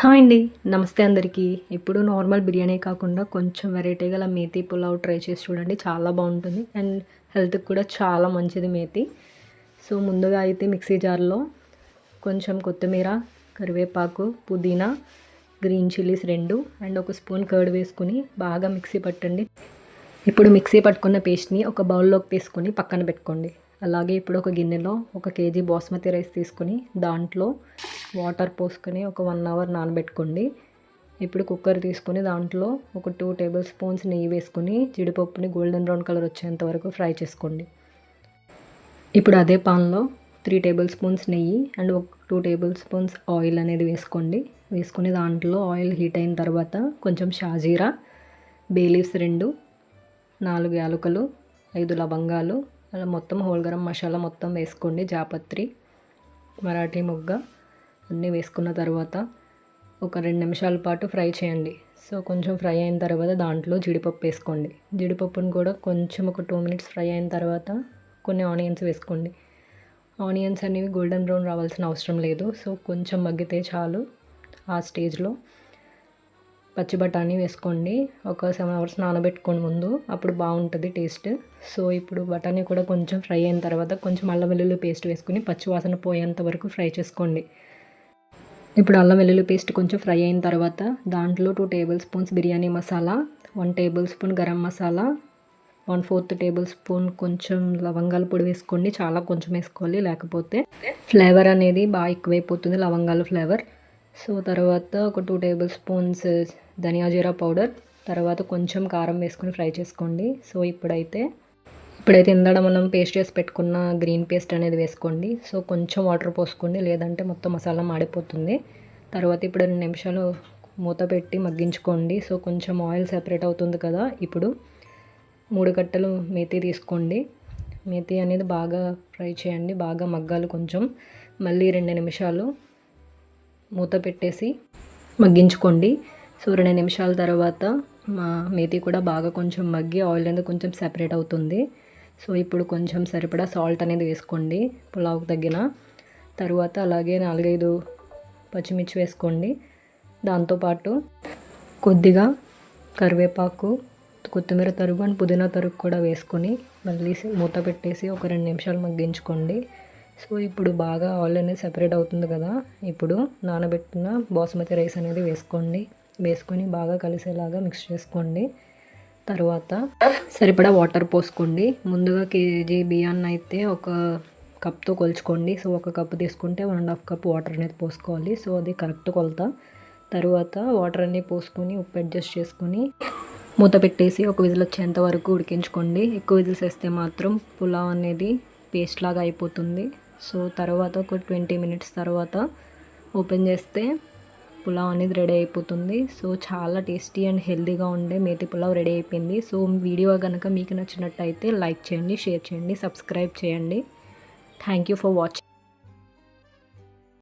Hi అండి. నమస్తే అందరికీ. ఇప్పుడు నార్మల్ బిర్యానీ కాకుండా కొంచెం వెరైటీ గల మేతి పులావ్ ట్రై చేసి చూడండి. చాలా బాగుంటుంది. అండ్ హెల్త్కి కూడా చాలా మంచిది మేతి. సో ముందుగా అయితే మిక్సీ జార్లో కొంచెం కొత్తిమీర కరివేపాకు పుదీనా గ్రీన్ చిల్లీస్ రెండు అండ్ ఒక స్పూన్ కర్డ్ వేసుకుని బాగా మిక్సీ పట్టండి. ఇప్పుడు మిక్సీ పట్టుకున్న పేస్ట్ని ఒక బౌల్లోకి తీసుకొని పక్కన పెట్టుకోండి. అలాగే ఇప్పుడు ఒక గిన్నెలో ఒక కేజీ బాస్మతి రైస్ తీసుకుని దాంట్లో వాటర్ పోసుకొని ఒక వన్ అవర్ నానబెట్టుకోండి. ఇప్పుడు కుక్కర్ తీసుకొని దాంట్లో ఒక టూ టేబుల్ స్పూన్స్ నెయ్యి వేసుకుని జీడిపప్పుని గోల్డెన్ బ్రౌన్ కలర్ వచ్చేంత వరకు ఫ్రై చేసుకోండి. ఇప్పుడు అదే పాన్లో త్రీ టేబుల్ స్పూన్స్ నెయ్యి అండ్ ఒక టూ టేబుల్ స్పూన్స్ ఆయిల్ అనేది వేసుకోండి. వేసుకుని దాంట్లో ఆయిల్ హీట్ అయిన తర్వాత కొంచెం షాజీరా బేలీఫ్స్ రెండు నాలుగు యాలకులు ఐదు లవంగాలు అలా మొత్తం హోల్ గరం మసాలా మొత్తం వేసుకోండి జాపత్రి మరాఠీ మొగ్గ అన్నీ వేసుకున్న తర్వాత ఒక రెండు నిమిషాల పాటు ఫ్రై చేయండి. సో కొంచెం ఫ్రై అయిన తర్వాత దాంట్లో జీడిపప్పు వేసుకోండి. జీడిపప్పును కూడా కొంచెం ఒక టూ మినిట్స్ ఫ్రై అయిన తర్వాత కొన్ని ఆనియన్స్ వేసుకోండి. ఆనియన్స్ అనేవి గోల్డెన్ బ్రౌన్ రావాల్సిన అవసరం లేదు. సో కొంచెం మగ్గితే చాలు ఆ స్టేజ్లో. పచ్చి బఠానీ వేసుకోండి. ఒక సెవెన్ అవర్స్ నానబెట్టుకోండి ముందు. అప్పుడు బాగుంటుంది టేస్ట్ సో ఇప్పుడు బఠానీ కూడా కొంచెం ఫ్రై అయిన తర్వాత కొంచెం అల్లం వెల్లుల్లి పేస్ట్ వేసుకుని పచ్చి వాసన పోయేంత వరకు ఫ్రై చేసుకోండి. ఇప్పుడు అల్లం వెల్లుల్లి పేస్ట్ కొంచెం ఫ్రై అయిన తర్వాత దాంట్లో two tablespoons biryani masala one tablespoon garam masala one fourth tablespoon కొంచెం లవంగాల పొడి వేసుకోండి. చాలా కొంచెం వేసుకోవాలి లేకపోతే ఫ్లేవర్ అనేది బాగా ఎక్కువైపోతుంది లవంగాల ఫ్లేవర్ సో తర్వాత ఒక two tablespoons dhania jeera powder తర్వాత కొంచెం కారం వేసుకొని ఫ్రై చేసుకోండి. సో ఇప్పుడైతే ఇప్పుడైతే ఇందాడ మనం పేస్ట్ చేసి పెట్టుకున్న గ్రీన్ పేస్ట్ అనేది వేసుకోండి. సో కొంచెం వాటర్ పోసుకోండి. లేదంటే మొత్తం మసాలా మాడిపోతుంది. తర్వాత ఇప్పుడు రెండు నిమిషాలు మూత పెట్టి మగ్గించుకోండి. సో కొంచెం ఆయిల్ సెపరేట్ అవుతుంది కదా ఇప్పుడు మూడు కట్టలు మేతి తీసుకోండి. మేతి అనేది బాగా ఫ్రై చేయండి. బాగా మగ్గాలి కొంచెం. మళ్ళీ రెండు నిమిషాలు మూత పెట్టేసి మగ్గించుకోండి. సో రెండు నిమిషాల తర్వాత మా మేతి కూడా బాగా కొంచెం మగ్గి ఆయిల్ అనేది కొంచెం సెపరేట్ అవుతుంది. సో ఇప్పుడు కొంచెం సరిపడా సాల్ట్ అనేది వేసుకోండి పులావ్కి తగ్గిన తర్వాత అలాగే నాలుగైదు పచ్చిమిర్చి వేసుకోండి. దాంతోపాటు కొద్దిగా కరివేపాకు కొత్తిమీర తరుగు అండ్ పుదీనా తరుగు కూడా వేసుకొని మళ్ళీ మూత పెట్టేసి ఒక రెండు నిమిషాలు మగ్గించుకోండి. సో ఇప్పుడు బాగా ఆయిల్ అనేది సెపరేట్ అవుతుంది కదా. ఇప్పుడు నానబెట్టిన బాసుమతి రైస్ అనేది వేసుకోండి. వేసుకొని బాగా కలిసేలాగా మిక్స్ చేసుకోండి. తర్వాత సరిపడా వాటర్ పోసుకోండి. ముందుగా కేజీ బియ్యాన్ని అయితే ఒక కప్తో కొలుచుకోండి. సో ఒక కప్పు తీసుకుంటే one and half cup water అనేది పోసుకోవాలి. సో అది కరెక్ట్ కొలత. తర్వాత వాటర్ అన్నీ పోసుకొని ఉప్పు అడ్జస్ట్ చేసుకొని మూత పెట్టేసి ఒక విజిల్ వచ్చేంత వరకు ఉడికించుకోండి. ఎక్కువ విజిల్స్ వేస్తే మాత్రం పులావ్ అనేది పేస్ట్ లాగా అయిపోతుంది. సో తర్వాత ఒక ట్వంటీ మినిట్స్ తర్వాత ఓపెన్ చేస్తే పులావ్ అనేది రెడీ అయిపోతుంది. సో చాలా టేస్టీ అండ్ హెల్దీగా ఉండే మేతి పులావ్ రెడీ అయిపోయింది. సో వీడియో కనుక మీకు నచ్చినట్టయితే లైక్ చేయండి షేర్ చేయండి సబ్స్క్రైబ్ చేయండి. Thank you for watching